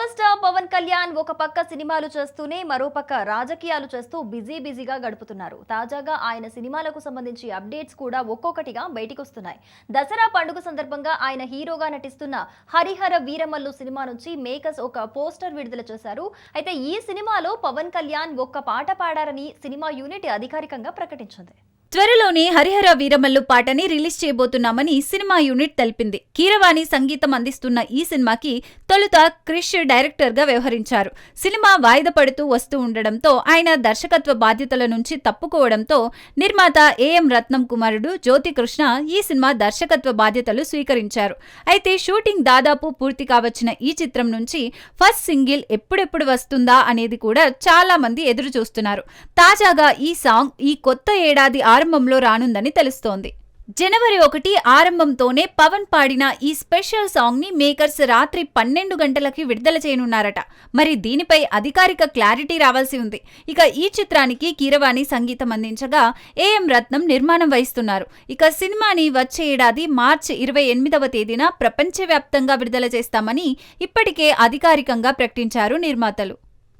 Power star Pawan Kalyan ఒక పక్క సినిమాలు చేస్తూనే మరో పక్క రాజకీయాలు చేస్తూ బిజీ బిజీగా గడుపుతున్నారు. తాజాగా ఆయన సినిమాలకు సంబంధించి అప్డేట్స్ కూడా ఒక్కొక్కటిగా బయటికి వస్తున్నాయి దసరా పండుగ సందర్భంగా ఆయన హీరోగా నటిస్తున్న హరిహర వీరమల్లు సినిమా నుంచి మేకర్స్ ఒక పోస్టర్ విడుదల చేశారు. అయితే ఈ సినిమాలో పవన్ కళ్యాణ్ ఒక్క పాట పాడారని సినిమా యూనిట్ అధికారికంగా ప్రకటించింది. త్వరలోనే హరిహర వీరమల్లు పాటని రిలీజ్ చేయబోతున్నామని సినిమా యూనిట్ తెలిపింది. కీరవాణి సంగీతం అందిస్తున్న ఈ సినిమాకి తొలుత క్రిష్ డైరెక్టర్గా వ్యవహరించారు. సినిమా వాయిదా పడుతూ వస్తూ ఉండడంతో ఆయన దర్శకత్వ బాధ్యతల నుంచి తప్పుకోవడంతో నిర్మాత ఏఎం రత్నం కుమారుడు జ్యోతి కృష్ణ ఈ సినిమా దర్శకత్వ బాధ్యతలు స్వీకరించారు. అయితే షూటింగ్ దాదాపు పూర్తి కావచ్చిన ఈ చిత్రం నుంచి ఫస్ట్ సింగిల్ ఎప్పుడెప్పుడు వస్తుందా అనేది కూడా చాలా మంది ఎదురు చూస్తున్నారు తాజాగా ఈ సాంగ్ ఈ కొత్త ఏడాది ఆరంభంలో రానుందని తెలుస్తోంది. జనవరి ఒకటి ఆరంభంతోనే పవన్ పాడిన ఈ స్పెషల్ సాంగ్ని మేకర్స్ రాత్రి పన్నెండు గంటలకి విడుదల చేయనున్నారట. మరి దీనిపై అధికారిక క్లారిటీ రావాల్సి ఉంది. ఇక ఈ చిత్రానికి కీరవాణి సంగీతం అందించగా ఏఎం రత్నం నిర్మాణం వహిస్తున్నారు. ఇక సినిమాని వచ్చే ఏడాది మార్చి ఇరవై ఎనిమిదవ తేదీన ప్రపంచవ్యాప్తంగా విడుదల చేస్తామని ఇప్పటికే అధికారికంగా ప్రకటించారు నిర్మాతలు.